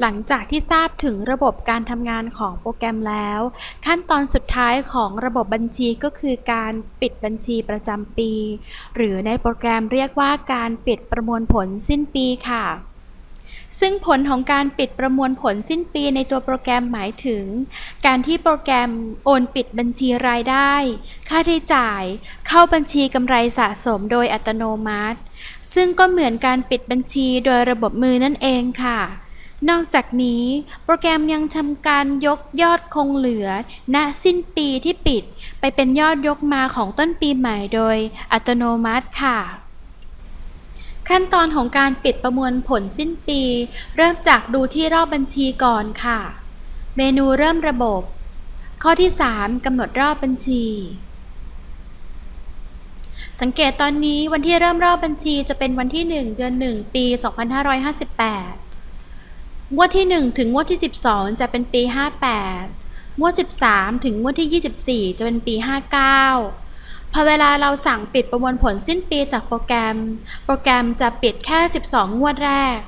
หลังจากที่ทราบถึงระบบการทำงานของโปรแกรมแล้ว ขั้นตอนสุดท้ายของระบบบัญชีก็คือการปิดบัญชีประจำปี หรือในโปรแกรมเรียกว่าการปิดประมวลผลสิ้นปีค่ะซึ่งผลของการปิดประมวลผลสิ้นปีในตัวโปรแกรมหมายถึง การที่โปรแกรมโอนปิดบัญชีรายได้ ค่าใช้จ่าย เข้าบัญชีกำไรสะสมโดยอัตโนมัติ ซึ่งก็เหมือนการปิดบัญชีโดยระบบมือนั่นเองค่ะ นอกจากนี้โปรแกรมยังทำการยกยอดคงเหลือ ณสิ้นปีที่ปิด ไปเป็นยอดยกมาของต้นปีใหม่โดยอัตโนมัติค่ะ ขั้นตอนของการปิดประมวลผลสิ้นปี เริ่มจากดูที่รอบบัญชีก่อนค่ะ เมนูเริ่มระบบ ข้อที่ 3กำหนดรอบบัญชี สังเกตตอนนี้วันที่เริ่มรอบบัญชีจะเป็นวันที่ 1 เดือน 1 ปี 2558 งวดที่ 1 ถึงงวดที่ 12 จะเป็นปี 58 งวด 13 ถึงงวดที่ 24 จะเป็นปี 59 พอเวลาเราสั่งปิดประมวลผลสิ้นปีจากโปรแกรม โปรแกรมจะปิดแค่ 12 งวดแรก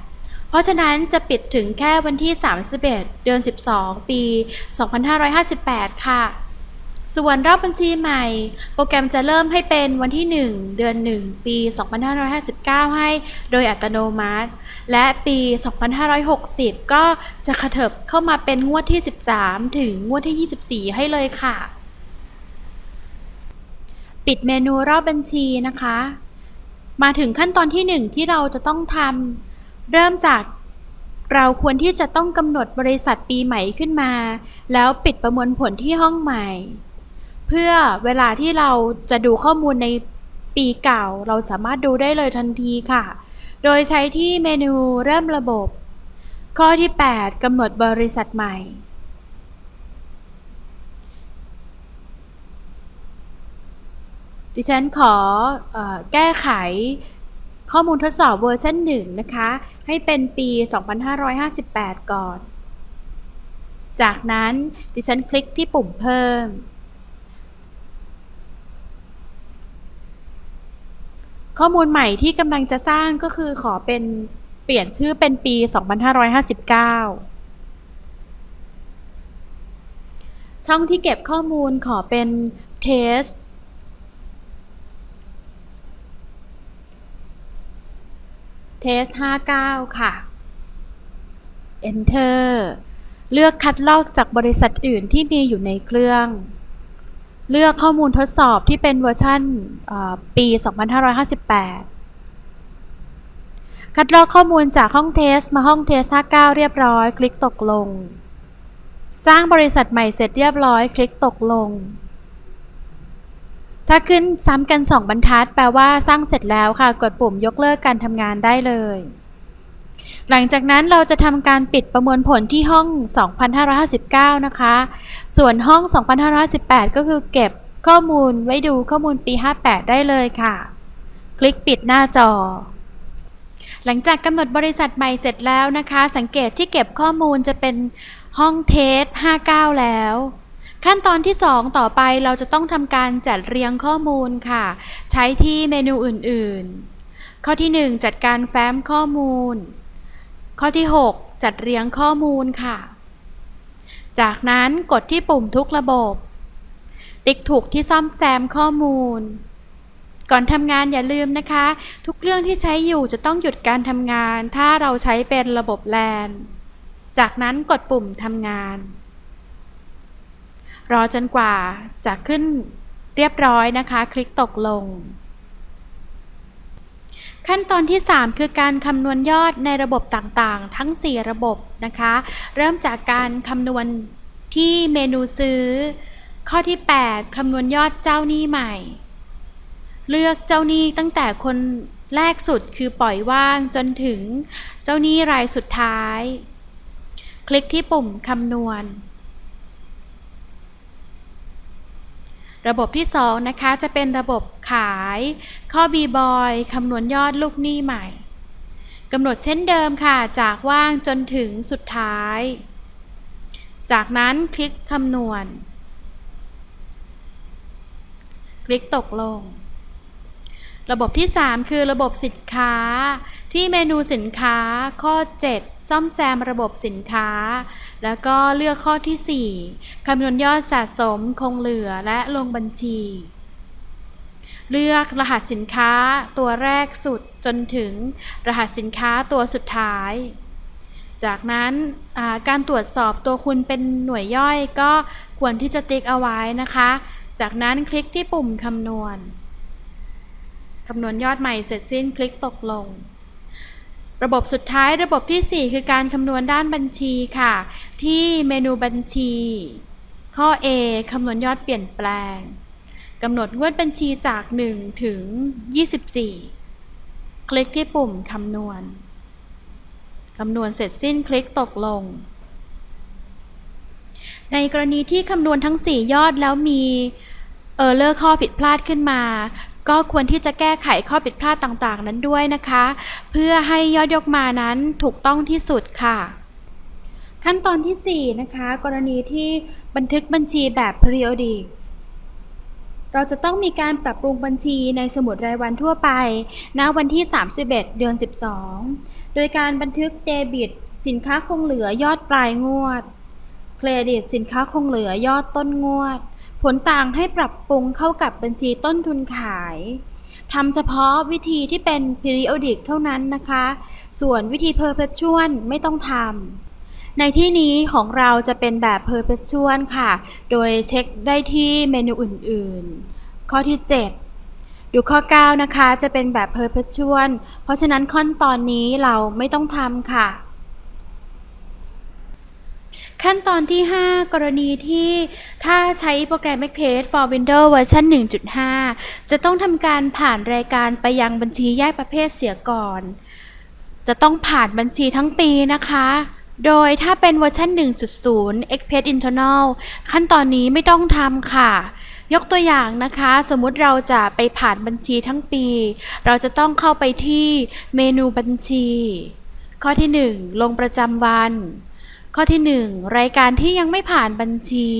เพราะฉะนั้นจะปิดถึงแค่วันที่ 31 เดือน 12 ปี 2558 ค่ะ ส่วนรอบบัญชีใหม่ โปรแกรมจะเริ่มให้เป็นวันที่ 1 เดือน 1 ปี 2559 ให้โดยอัตโนมัติ และปี 2560 ก็จะขะเถิบเข้ามาเป็นงวดที่ 13 ถึงงวดที่ 24 ให้เลยค่ะ ปิดเมนูรอบบัญชีนะคะ มาถึงขั้นตอนที่ 1 ที่เราจะต้องทำเริ่มจากเราควรที่จะต้องกำหนดบริษัทปีใหม่ขึ้นมา แล้วปิดประมวลผลที่ห้องใหม่ เพื่อเวลาที่เราจะดูข้อมูลในปีเก่า เราสามารถดูได้เลยทันทีค่ะ โดยใช้ที่เมนูเริ่มระบบ ข้อที่ 8กำหนดบริษัทใหม่ ดิฉันขอออแก้ไขข้อมูลทดสอบเวอร์ชัน1นะคะ ให้เป็นปี 2558 ก่อน จากนั้นดิฉันคลิกที่ปุ่มเพิ่ม ข้อมูลใหม่ที่กำลังจะสร้างก็คือขอเป็นเปลี่ยนชื่อเป็นปี 2559 ช่องที่เก็บข้อมูลขอเป็น test test 59 ค่ะ enter เลือกคัดลอกจากบริษัทอื่นที่มีอยู่ในเครื่อง เลือกข้อมูลทดสอบที่เป็นเวอร์ชันเอ่อปี 2558 คัดลอกข้อมูลจากห้องเทสมาห้องเทส59 เรียบร้อย คลิกตกลง สร้างบริษัทใหม่เสร็จเรียบร้อย คลิกตกลง ถ้าขึ้นซ้ำกัน 2 บรรทัด แปลว่าสร้างเสร็จแล้วค่ะ กดปุ่มยกเลิกการทำงานได้เลย หลังจากนั้นเราจะทำการปิดประมวลผลที่ห้อง 2559 นะคะ ส่วนห้อง 2558ก็คือเก็บข้อมูลไว้ดูข้อมูลปี 58 ได้เลยค่ะ คลิกปิดหน้าจอ หลังจากกำหนดบริษัทใหม่เสร็จแล้วนะคะ สังเกตที่เก็บข้อมูลจะเป็นห้องเทส 59 แล้ว ขั้นตอนที่ 2 ต่อไปเราจะต้องทำการจัดเรียงข้อมูลค่ะ ใช้ที่เมนูอื่น ๆ ข้อที่ 1 จัดการแฟ้มข้อมูล ข้อที่ 6 จัดเรียงข้อมูลค่ะ จากนั้นกดที่ปุ่มทุกระบบ ติ๊กถูกที่ซ่อมแซมข้อมูล ก่อนทำงานอย่าลืมนะคะ ทุกเครื่องที่ใช้อยู่จะต้องหยุดการทำงาน ถ้าเราใช้เป็นระบบแลนจากนั้นกดปุ่มทำงาน รอจนกว่าจะขึ้นเรียบร้อยนะคะ คลิกตกลง ขั้นตอนที่ 3 คือการคำนวณยอดในระบบต่างๆ ทั้ง 4 ระบบนะคะ เริ่มจากการคำนวณที่เมนูซื้อ ข้อที่ 8 คำนวณยอดเจ้าหนี้ใหม่ เลือกเจ้าหนี้ตั้งแต่คนแรกสุดคือปล่อยว่างจนถึงเจ้าหนี้รายสุดท้าย คลิกที่ปุ่มคำนวณ ระบบที่ 2 นะคะ จะเป็นระบบขาย ข้อ b บอยคำนวณยอดลูกหนี้ใหม่กำหนดเช่นเดิมค่ะ จากว่างจนถึงสุดท้าย จากนั้นคลิกคำนวณ คลิกตกลง ระบบที่ 3 คือระบบสินค้า ที่เมนูสินค้าข้อ 7 ซ่อมแซมระบบสินค้า แล้วก็เลือกข้อที่ 4 คำนวณยอดสะสมคงเหลือและลงบัญชี เลือกรหัสสินค้าตัวแรกสุดจนถึงรหัสสินค้าตัวสุดท้าย จากนั้นการตรวจสอบตัวคุณเป็นหน่วยย่อยก็ควรที่จะติ๊กเอาไว้นะคะ จากนั้นคลิกที่ปุ่มคำนวณคำนวณยอดใหม่เสร็จสิ้นคลิกตกลง ระบบสุดท้ายระบบทีสี่ 4 คือการคำนวณด้านบัญชีค่ะ ที่เมนูบัญชี ข้อ A คำนวณยอดเปลี่ยนแปลงกำหนดงวดบัญชีจาก 1 ถึง 24 คลิกที่ปุ่มคำนวณคำนวณเสร็จสิ้นคลิกตกลง ในกรณีที่คำนวณทั้ง 4 ยอดแล้วมีเออร์เลอร์ข้อผิดพลาดขึ้นมา ก็ควรที่จะแก้ไขข้อผิดพลาดต่างๆ นั้นด้วยนะคะ เพื่อให้ยอดยกมานั้นถูกต้องที่สุดค่ะขั้นตอนทีสี่ 4 นะคะ กรณีที่บันทึกบัญชีแบบ periodic เราจะต้องมีการปรับปรุงบัญชีในสมุดรายวันทั่วไป ณ วันที่ 31 เดือน 12 โดยการบันทึกเดบิต สินค้าคงเหลือยอดปลายงวด เครดิต สินค้าคงเหลือยอดต้นงวด ผลต่างให้ปรับปรุงเข้ากับบัญชีต้นทุนขายทำเฉพาะวิธีที่เป็น periodic เท่านั้นนะคะ ส่วนวิธี perpetual ไม่ต้องทำ ในที่นี้ของเราจะเป็นแบบ perpetual ค่ะ โดยเช็คได้ที่เมนูอื่นๆ ข้อที่ 7 ดูข้อ 9 นะคะ จะเป็นแบบ perpetual เพราะฉะนั้นขั้นตอนนี้เราไม่ต้องทำค่ะ ขั้นตอนที่ 5 กรณีที่ถ้าใช้โปรแกรม Access for Windows เวอร์ชัน1.5 จะต้องทำการผ่านรายการไปยังบัญชีแยกประเภทเสียก่อน จะต้องผ่านบัญชีทั้งปีนะคะ โดยถ้าเป็นเวอร์ชัน1.0 Express Internal ขั้นตอนนี้ไม่ต้องทำค่ะ ยกตัวอย่างนะคะ สมมุติเราจะไปผ่านบัญชีทั้งปี เราจะต้องเข้าไปที่เมนูบัญชี ข้อที่ 1 ลงประจำวัน ข้อที่ 1 รายการที่ยังไม่ผ่านบัญชี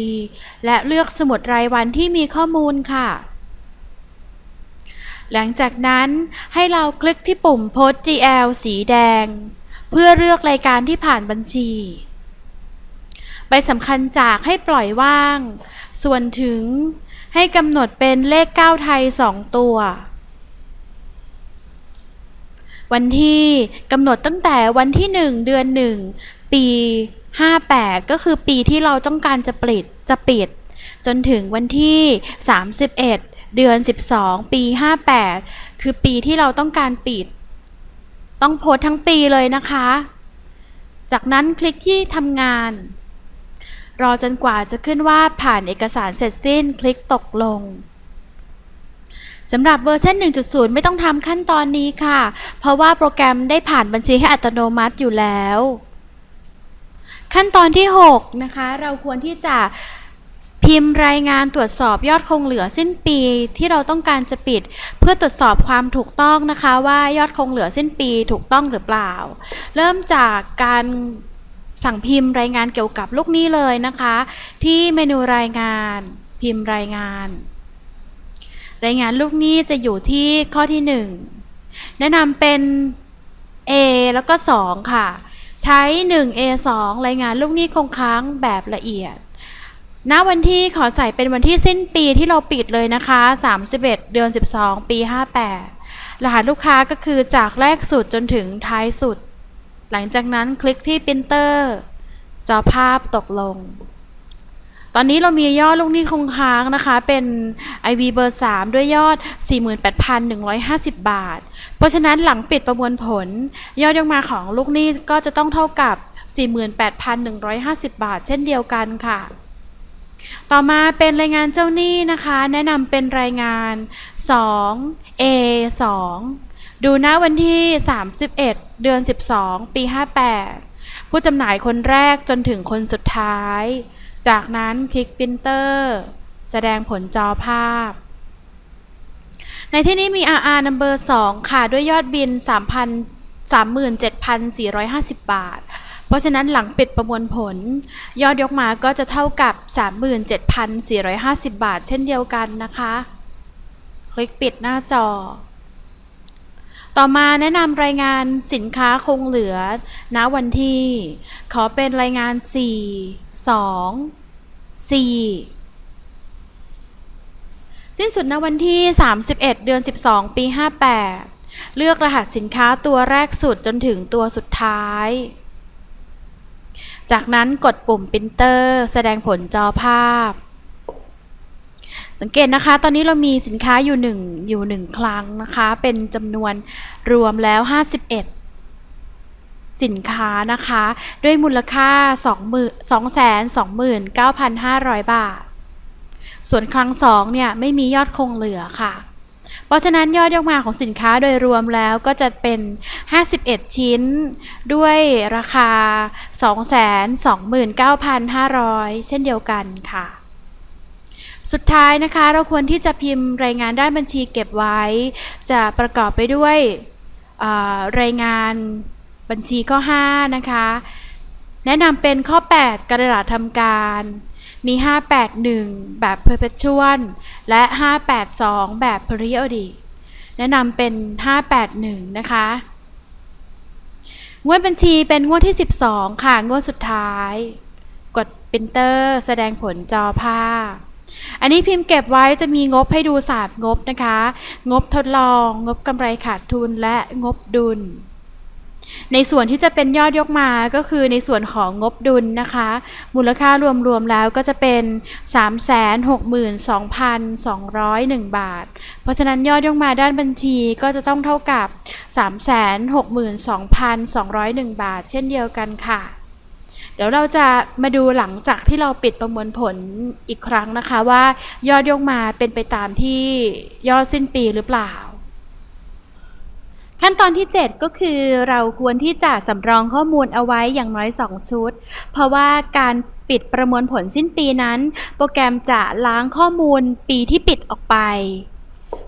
และเลือกสมุดรายวันที่มีข้อมูลค่ะ หลังจากนั้นให้เราคลิกที่ปุ่ม Post GL สีแดง เพื่อเลือกรายการที่ผ่านบัญชีใบสำคัญจากให้ปล่อยว่าง ส่วนถึงให้กำหนดเป็นเลข 9 ไทย 2 ตัว วันที่กำหนดตั้งแต่วันที่ 1 เดือน 1 ปี 58 ก็คือปีที่เราต้องการจะปิดจะปิด จนถึงวันที่ 31 เดือน 12 ปี 58 คือปีที่เราต้องการปิด ต้องโพสทั้งปีเลยนะคะ จากนั้นคลิกที่ทำงาน รอจนกว่าจะขึ้นว่าผ่านเอกสารเสร็จสิ้นคลิกตกลงสำหรับเวอร์ชัน1.0 ไม่ต้องทำขั้นตอนนี้ค่ะ เพราะว่าโปรแกรมได้ผ่านบัญชีให้อัตโนมัติอยู่แล้ว ขั้นตอนที่ 6 นะคะ เราควรที่จะพิมพ์รายงานตรวจสอบยอดคงเหลือสิ้นปีที่เราต้องการจะปิด เพื่อตรวจสอบความถูกต้องนะคะว่ายอดคงเหลือสิ้นปีถูกต้องหรือเปล่า เริ่มจากการสั่งพิมพ์รายงานเกี่ยวกับลูกหนี้เลยนะคะ ที่เมนูรายงานพิมพ์รายงาน รายงานลูกหนี้จะอยู่ที่ข้อที่ 1 แนะนำเป็น A แล้วก็ 2 ค่ะ ใช้ 1 A 2 รายงานลูกหนี้คงค้างแบบละเอียดณวันที่ขอใส่เป็นวันที่สิ้นปีที่เราปิดเลยนะคะ 31 เดือน 12 ปี 58 รหัสลูกค้าก็คือจากแรกสุดจนถึงท้ายสุด หลังจากนั้นคลิกที่ปรินเตอร์ จอภาพตกลง ตอนนี้เรามียอดลูกหนี้คงค้างนะคะ เป็น IV เบอร์ 3 ด้วยยอด 48,150 บาท เพราะฉะนั้นหลังปิดประมวลผล ยอดยกมาของลูกหนี้ก็จะต้องเท่ากับ 48,150 บาท เช่นเดียวกันค่ะต่อมาเป็นรายงานเจ้าหนี้นะคะ แนะนำเป็นรายงาน 2 A 2 ดูหน้าวันที่ 31 เดือน 12 ปี 58 ผู้จำหน่ายคนแรกจนถึงคนสุดท้าย จากนั้นคลิกปรินเตอร์แสดงผลจอภาพ ในที่นี้มี RR number 2 ค่ะ ด้วยยอดบิน 37,450 บาท เพราะฉะนั้นหลังปิดประมวลผล ยอดยกมาก็จะเท่ากับ 37,450 บาท เช่นเดียวกันนะคะ คลิกปิดหน้าจอ ต่อมาแนะนำรายงานสินค้าคงเหลือ ณวันที่ ขอเป็นรายงาน 4 2 4สิ้นสุดณวันที่ 31 เดือน 12 ปี 58 เลือกรหัสสินค้าตัวแรกสุดจนถึงตัวสุดท้าย จากนั้นกดปุ่ม Printer แสดงผลจอภาพ สังเกตนะคะ ตอนนี้เรามีสินค้าอยู่หนึ่งอยู่หนึ่งครั้งนะคะ เป็นจำนวนรวมแล้ว 51 สินค้านะคะ ด้วยมูลค่า 229,500 บาท ส่วนครั้ง 2 เนี่ย ไม่มียอดคงเหลือค่ะ เพราะฉะนั้นยอดยกมาของสินค้าโดยรวมแล้วก็จะเป็น 51 ชิ้น ด้วยราคา 229,500 เช่นเดียวกันค่ะ สุดท้ายนะคะ เราควรที่จะพิมพ์รายงานด้านบัญชีเก็บไว้ จะประกอบไปด้วยรายงานบัญชีข้อ 5 นะคะ แนะนำเป็นข้อ 8 กระดาษทำการมี 581 แบบ perpetual และ 582 แบบ periodic แนะนำเป็น 581 นะคะ งวดบัญชีเป็นงวดที่ 12 ค่ะ งวดสุดท้าย กด Printer แสดงผลจอภาพ อันนี้พิมพ์เก็บไว้จะมีงบให้ดูศาสตร์งบนะคะ งบทดลอง งบกำไรขาดทุนและงบดุล ในส่วนที่จะเป็นยอดยกมาก็คือในส่วนของงบดุลนะคะ มูลค่ารวมๆแล้วก็จะเป็น 362,201 บาท เพราะฉะนั้นยอดยกมาด้านบัญชีก็จะต้องเท่ากับ 362,201 บาท เช่นเดียวกันค่ะ เดี๋ยวเราจะมาดูหลังจากที่เราปิดประมวลผลอีกครั้งนะคะว่ายอดยกมาเป็นไปตามที่ยอดสิ้นปีหรือเปล่า ขั้นตอนที่ 7 ก็คือเราควรที่จะสำรองข้อมูลเอาไว้อย่างน้อย 2 ชุด เพราะว่าการปิดประมวลผลสิ้นปีนั้น โปรแกรมจะล้างข้อมูลปีที่ปิดออกไป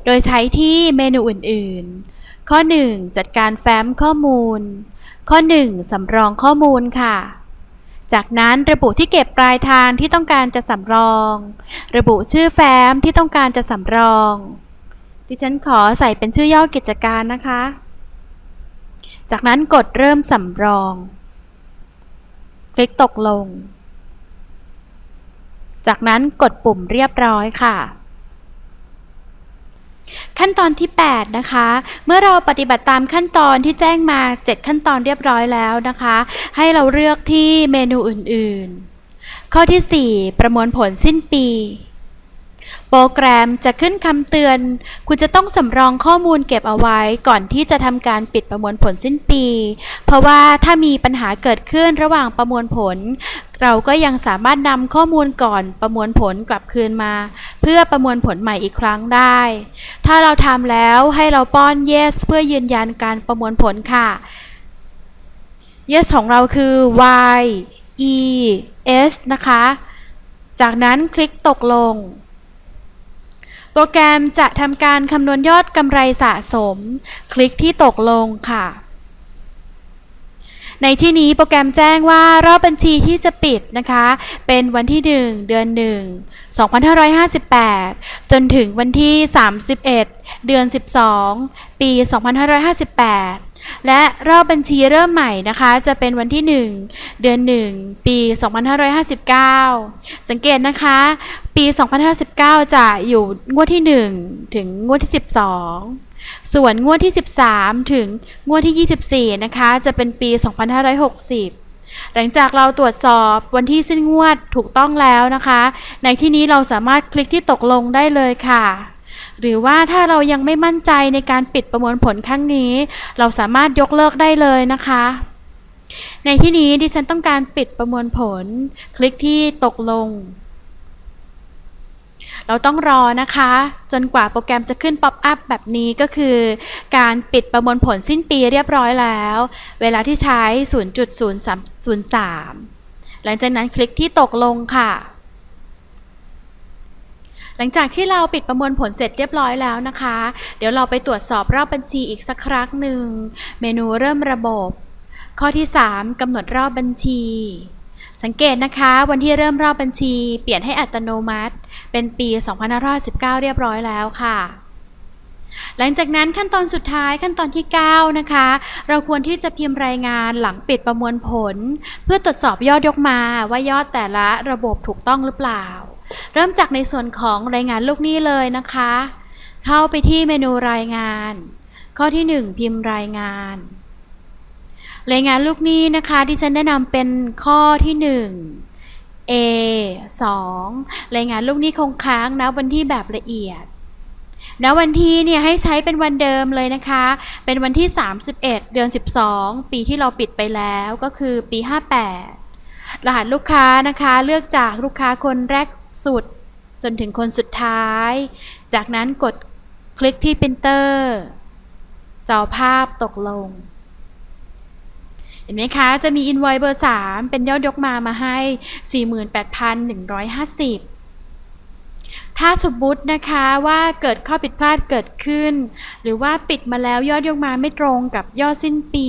โดยใช้ที่เมนูอื่น ๆ ข้อ 1 จัดการแฟ้มข้อมูล ข้อ 1สำรองข้อมูลค่ะ จากนั้นระบุที่เก็บปลายทางที่ต้องการจะสำรอง ระบุชื่อแฟ้มที่ต้องการจะสำรอง ดิฉันขอใส่เป็นชื่อย่อกิจการนะคะ จากนั้นกดเริ่มสำรอง คลิกตกลง จากนั้นกดปุ่มเรียบร้อยค่ะ ขั้นตอนที่ 8 นะคะ เมื่อเราปฏิบัติตามขั้นตอนที่แจ้งมา 7 ขั้นตอนเรียบร้อยแล้วนะคะ ให้เราเลือกที่เมนูอื่น ๆ ข้อที่ 4 ประมวลผลสิ้นปี โปรแกรมจะขึ้นคำเตือน คุณจะต้องสำรองข้อมูลเก็บเอาไว้ก่อนที่จะทำการปิดประมวลผลสิ้นปี เพราะว่าถ้ามีปัญหาเกิดขึ้นระหว่างประมวลผล เราก็ยังสามารถนำข้อมูลก่อนประมวลผลกลับคืนมา เพื่อประมวลผลใหม่อีกครั้งได้ ถ้าเราทำแล้วให้เราป้อน yes เพื่อยืนยันการประมวลผลค่ะ yes ของเราคือ y e s นะคะ จากนั้นคลิกตกลง โปรแกรมจะทำการคำนวณยอดกำไรสะสม คลิกที่ตกลงค่ะ ในที่นี้โปรแกรมแจ้งว่ารอบบัญชีที่จะปิดนะคะ เป็นวันที่ 1 เดือน 1 2558 จนถึงวันที่ 31 เดือน 12 ปี 2558 และรอบบัญชีเริ่มใหม่นะคะ จะเป็นวันที่ 1 เดือน 1 ปี 2559 สังเกตนะคะ ปี 2559 จะอยู่งวดที่ 1 ถึงงวดที่ 12ส่วนงวดที่ 13 ถึงงวดที่ 24 นะคะ จะเป็นปี 2560 หลังจากเราตรวจสอบวันที่สิ้นงวดถูกต้องแล้วนะคะ ในที่นี้เราสามารถคลิกที่ตกลงได้เลยค่ะ หรือว่าถ้าเรายังไม่มั่นใจในการปิดประมวลผลครั้งนี้ เราสามารถยกเลิกได้เลยนะคะ ในที่นี้ดิฉันต้องการปิดประมวลผล คลิกที่ตกลง เราต้องรอนะคะ จนกว่าโปรแกรมจะขึ้นป๊อปอัพแบบนี้ก็คือ การปิดประมวลผลสิ้นปีเรียบร้อยแล้ว เวลาที่ใช้ 0.0303 หลังจากนั้นคลิกที่ตกลงค่ะ หลังจากที่เราปิดประมวลผลเสร็จเรียบร้อยแล้วนะคะ เดี๋ยวเราไปตรวจสอบรอบบัญชีอีกสักครั้งหนึ่ง เมนูเริ่มระบบ ข้อที่ 3กำหนดรอบบัญชี สังเกตนะคะ วันที่เริ่มรอบบัญชี เปลี่ยนให้อัตโนมัติ เป็นปี2519 เรียบร้อยแล้วค่ะหลังจากนั้นขั้นตอนสุดท้ายขั้นตอนที่ 9 นะคะ เราควรที่จะพิมพ์รายงานหลังปิดประมวลผล เพื่อตรวจสอบยอดยกมาว่ายอดแต่ละระบบถูกต้องหรือเปล่า เริ่มจากในส่วนของรายงานลูกหนี้เลยนะคะ เข้าไปที่เมนูรายงาน ข้อที่ 1 พิมพ์รายงาน รายงานลูกหนี้นะคะที่ฉันแนะนำเป็นข้อที่ 1 A 2รายงานลูกหนี้คงค้างนะวันที่แบบละเอียดณวันที่เนี่ยให้ใช้เป็นวันเดิมเลยนะคะ เป็นวันที่ 31 เดือน 12 ปีที่เราปิดไปแล้วก็คือปี 58 รหัสลูกค้านะคะ เลือกจากลูกค้าคนแรก สุด จนถึงคนสุดท้าย จากนั้นกดคลิกที่ Printer จอภาพตกลง เห็นไหมคะ จะมี invoice เบอร์ 3 เป็นยอดยกมามาให้ 48,150ถ้าสมมุตินะคะว่าเกิดข้อผิดพลาดเกิดขึ้น หรือว่าปิดมาแล้วยอดยกมาไม่ตรงกับยอดสิ้นปี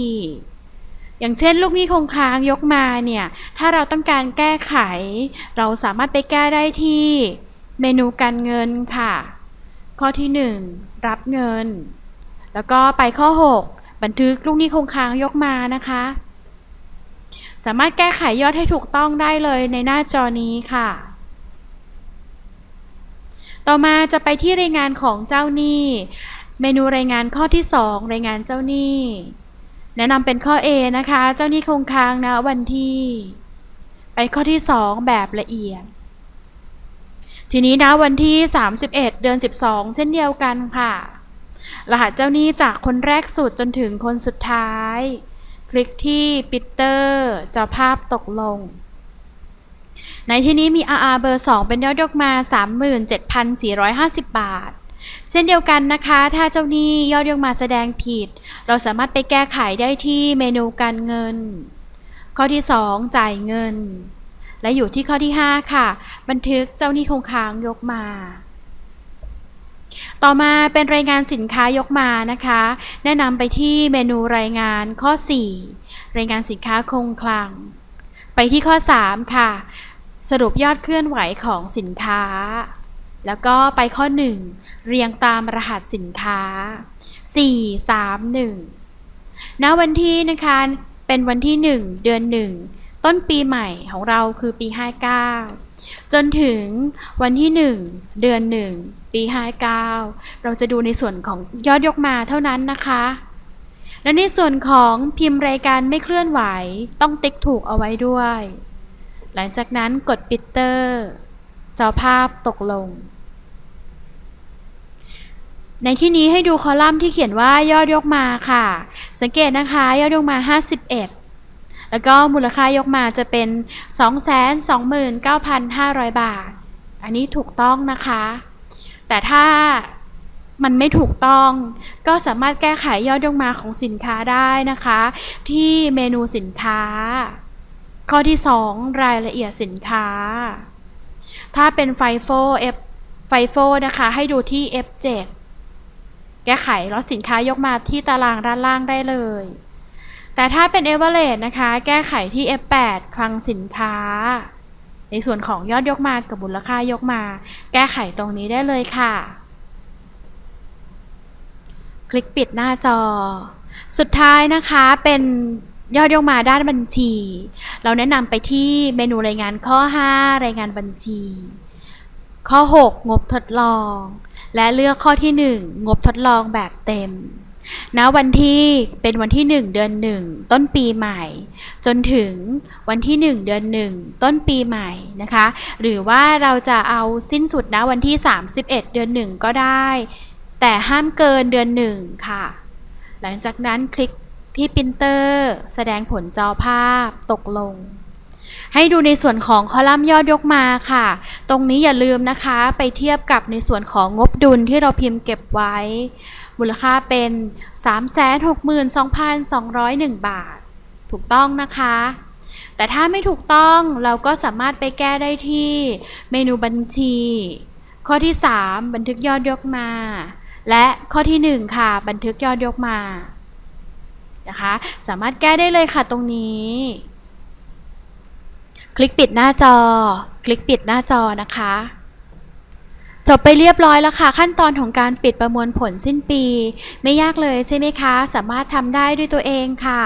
อย่างเช่น ลูกหนี้คงค้างยกมาเนี่ย ถ้าเราต้องการแก้ไข เราสามารถไปแก้ได้ที่เมนูการเงินค่ะ ข้อที่ 1 รับเงิน แล้วก็ไปข้อ 6 บันทึกลูกหนี้คงค้างยกมานะคะ สามารถแก้ไขยอดให้ถูกต้องได้เลยในหน้าจอนี้ค่ะ ต่อมาจะไปที่รายงานของเจ้าหนี้ เมนูรายงานข้อที่ 2 รายงานเจ้าหนี้ แนะนำเป็นข้อ A นะคะ เจ้าหนี้คงค้างนะวันที่ ไปข้อที่ 2 แบบละเอียด ทีนี้นะวันที่ 31 เดือน 12 เช่นเดียวกันค่ะ รหัสเจ้าหนี้จากคนแรกสุดจนถึงคนสุดท้าย คลิกที่ปิเตอร์จอภาพตกลง ในที่นี้มี RR เบอร์ 2 เป็นยอดยกมา 37,450 บาท เช่นเดียวกันนะคะ ถ้าเจ้าหนี้ยอดยกมาแสดงผิด เราสามารถไปแก้ไขได้ที่เมนูการเงิน ข้อที่ 2 จ่ายเงิน และอยู่ที่ข้อที่ 5 ค่ะ บันทึกเจ้าหนี้คงค้างยกมา ต่อมาเป็นรายงานสินค้ายกมานะคะ แนะนำไปที่เมนูรายงานข้อ 4 รายงานสินค้าคงคลัง ไปที่ข้อ 3 ค่ะ สรุปยอดเคลื่อนไหวของสินค้า แล้วก็ไปข้อ 1 เรียงตามรหัสสินค้า 4 3 1ณวันที่นะคะเป็นวันที่ 1 เดือน 1 ต้นปีใหม่ของเราคือปี 59 จนถึงวันที่ 1 เดือน 1 ปี 59 เราจะดูในส่วนของยอดยกมาเท่านั้นนะคะ และในส่วนของพิมพ์รายการไม่เคลื่อนไหวต้องติ๊กถูกเอาไว้ด้วย หลังจากนั้นกดปิดเตอร์ จอภาพตกลง ในที่นี้ให้ดูคอลัมน์ที่เขียนว่ายอดยกมาค่ะ สังเกตนะคะ ยอดยกมา 51 แล้วก็มูลค่ายกมาจะเป็น 229,500 บาท อันนี้ถูกต้องนะคะ แต่ถ้ามันไม่ถูกต้อง ก็สามารถแก้ไขยอดยกมาของสินค้าได้นะคะ ที่เมนูสินค้า ข้อที่ 2 รายละเอียดสินค้า ถ้าเป็นไฟโฟ F ไฟโฟนะคะ ให้ดูที่ F7 แก้ไขแล้วสินค้ายกมาที่ตารางด้านล่างได้เลย แต่ถ้าเป็น e v e r a g e นะคะ แก้ไขที่ F8 คลังสินค้า ในส่วนของยอดยกมากับมูลค่ายกมา แก้ไขตรงนี้ได้เลยค่ะ คลิกปิดหน้าจอ สุดท้ายนะคะเป็น ยอดยกมาด้านบัญชี เราแนะนำไปที่เมนูรายงานข้อ 5 รายงานบัญชี ข้อ 6 งบทดลอง และเลือกข้อที่ 1 งบทดลองแบบเต็มณวันที่เป็นวันที่ 1 เดือน 1 ต้นปีใหม่ จนถึงวันที่ 1 เดือน 1 ต้นปีใหม่นะคะ หรือว่าเราจะเอาสิ้นสุดณวันที่ 31 เดือน 1 ก็ได้ แต่ห้ามเกินเดือน 1 ค่ะ หลังจากนั้นคลิก ที่ปรินเตอร์แสดงผลจอภาพตกลง ให้ดูในส่วนของคอลัมน์ยอดยกมาค่ะ ตรงนี้อย่าลืมนะคะไปเทียบกับในส่วนของงบดุลที่เราพิมพ์เก็บไว้ มูลค่าเป็น 362,201 บาท ถูกต้องนะคะแต่ถ้าไม่ถูกต้องเราก็สามารถไปแก้ได้ที่เมนูบัญชี ข้อที่ 3 บันทึกยอดยกมา และข้อที่ 1 ค่ะ บันทึกยอดยกมา นะคะ สามารถแก้ได้เลยค่ะตรงนี้ คลิกปิดหน้าจอ คลิกปิดหน้าจอนะคะจบไปเรียบร้อยแล้วค่ะ ขั้นตอนของการปิดประมวลผลสิ้นปี ไม่ยากเลยใช่ไหมคะ สามารถทำได้ด้วยตัวเองค่ะ